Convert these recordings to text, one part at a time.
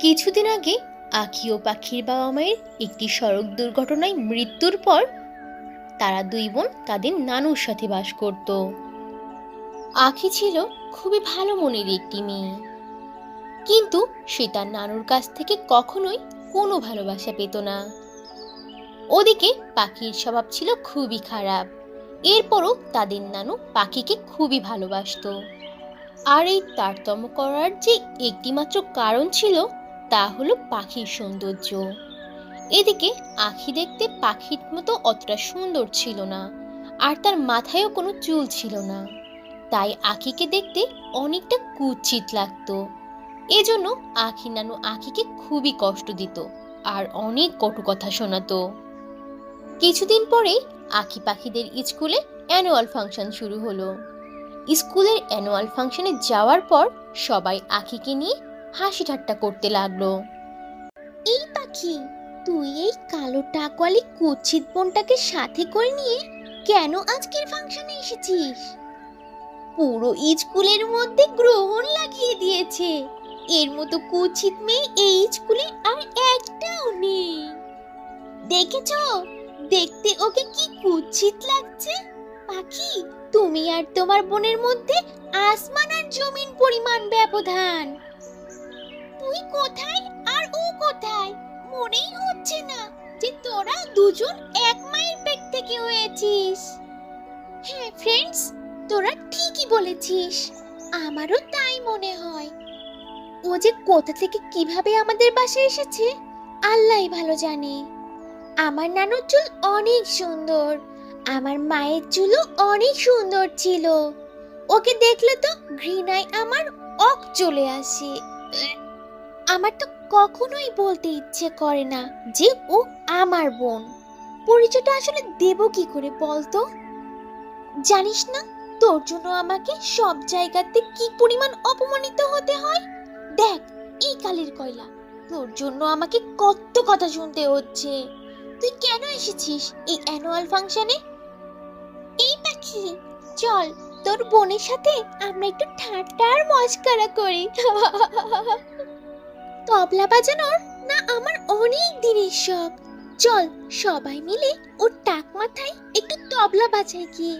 কিছুদিন আগে আখি ও পাখির বাবা মায়ের একটি সড়ক দুর্ঘটনায় মৃত্যুর পর তারা দুই বোন তাদের নানুর সাথে বাস করত। আখি ছিল খুবই ভালো মনের একটি মেয়ে। কিন্তু সে তার নানুর কাছ থেকে কখনোই কোনো ভালোবাসা পেত না। ওদিকে পাখির স্বভাব ছিল খুবই খারাপ। এরপরও তাদের নানু পাখিকে খুবই ভালোবাসত। আর এই তারতম্য করার যে একটিমাত্র কারণ ছিল তা হলো পাখির সৌন্দর্য। এদিকে আখি দেখতে পাখির মতো অতটা সুন্দর ছিল না, আর তার মাথায়ও কোনো চুল ছিল না। তাই আখিকে দেখতে অনেকটা কুৎসিত লাগতো। এজন্য আখি নানু আখিকে খুবই কষ্ট দিত আর অনেক কটু কথা শোনাতো। কিছুদিন পরেই আখি পাখিদের স্কুলে অ্যানুয়াল ফাংশন শুরু হলো। স্কুলের অ্যানুয়াল ফাংশনে যাওয়ার পর সবাই আখিকে নিয়ে হাসি ঠাট্টা করতে লাগল। এই পাখি, তুই এই কালো টাকওয়ালি কুচ্ছিত বোনটাকে সাথে করে নিয়ে কেন আজকের ফাংশনে এসেছিস? পুরো স্কুলের মধ্যে গ্রহণ লাগিয়ে দিয়েছে। এর মতো কুচ্ছিত মেয়ে এই স্কুলে আর একটাও নেই। দেখেছ? দেখতে ওকে কি কুচ্ছিত লাগছে? পাখি, তুমি আর তোমার বোনের মধ্যে আসমান আর জমিন পরিমাণ ব্যবধান। তুই কোথায় আর ও কোথায়? মনেই হচ্ছে না যে তোরা দুজন এক মায়ের পেট থেকে হয়েছিস। হ্যাঁ ফ্রেন্ডস তোরা ঠিকই বলেছিস। আমারও তাই মনে হয়। ও যে কোথা থেকে কীভাবে আমাদের বাসায় এসেছে, আল্লাহই ভালো জানে। আমার নানুর চুল অনেক সুন্দর, আমার মায়ের চুলও অনেক সুন্দর ছিল। ওকে দেখলে তো ঘৃণায় আমার অক চলে আসে। আমার তো কখনোই বলতে ইচ্ছে করে না যে ও আমার বোন। পরিচয়টা আসলে দেব কি করে বলতো? জানিস না, তোর জন্য আমাকে সব জায়গাতে কি পরিমাণ অপমানিত হতে হয়? দেখ, এই কালের কয়লা। তোর জন্য আমাকে কত কথা শুনতে হচ্ছে। তুই কেন এসেছিস এই অ্যানুয়াল ফাংশনে এই পাখি, চল, তোর বোনের সাথে আমরা একটু ঠাট্টা আর মস্করা করি। তবলা বাজানোর না আমার অনেক দিনের শখ। চল সবাই মিলে ওর টাক মাথায় একটু তবলা বাজাই গিয়ে।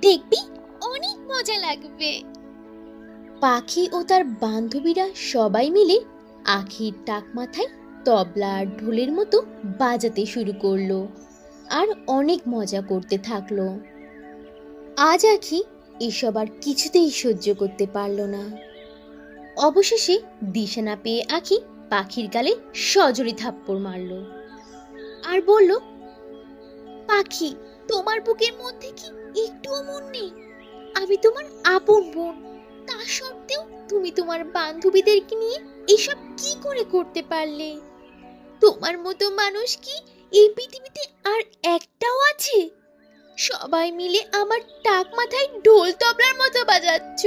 দেখবি অনেক মজা লাগবে। পাখি ও তার বান্ধবীরা সবাই মিলে আখির টাক মাথায় তবলা আর ঢোলের মতো বাজাতে শুরু করল আর অনেক মজা করতে থাকল। আজ আখি এসব আর কিছুতেই সহ্য করতে পারল না। অবশেষে দিশা না পেয়ে আখি পাখির গালে সজোরে থাপ্পড় মারল। আর বলল, পাখি, তোমার বুকের মধ্যে কি একটুও মন নেই? আমি তোমার আপন বোন। তা সত্ত্বেও তুমি তোমার বান্ধবীদেরকে নিয়ে এসব কি করে করতে পারলে? তোমার মতো মানুষ কি এই পৃথিবীতে আর একটাও আছে? সবাই মিলে আমার টাক মাথায় ঢোল তবলার মতো বাজাচ্ছ।